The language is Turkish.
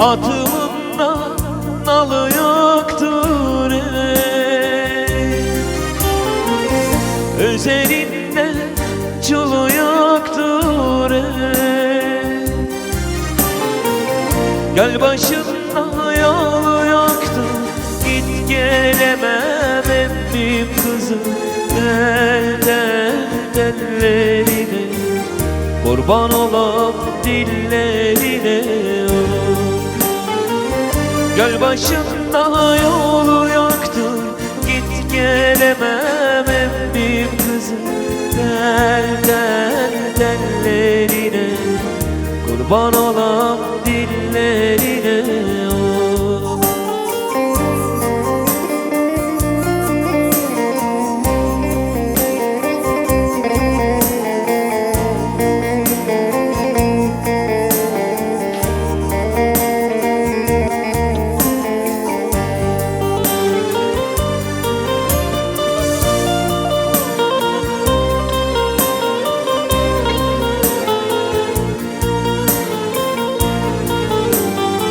Atımın da nalı yoktur ey Üzerinde çulu yoktur ey Gel başımda yolu yoktu Git gelemem emmim kızım. Del del dellerine Kurban olam dillerine Gel başımda yolu yoktu Git gelemem emmim kızım Del del dellerine Kurban olam dillerine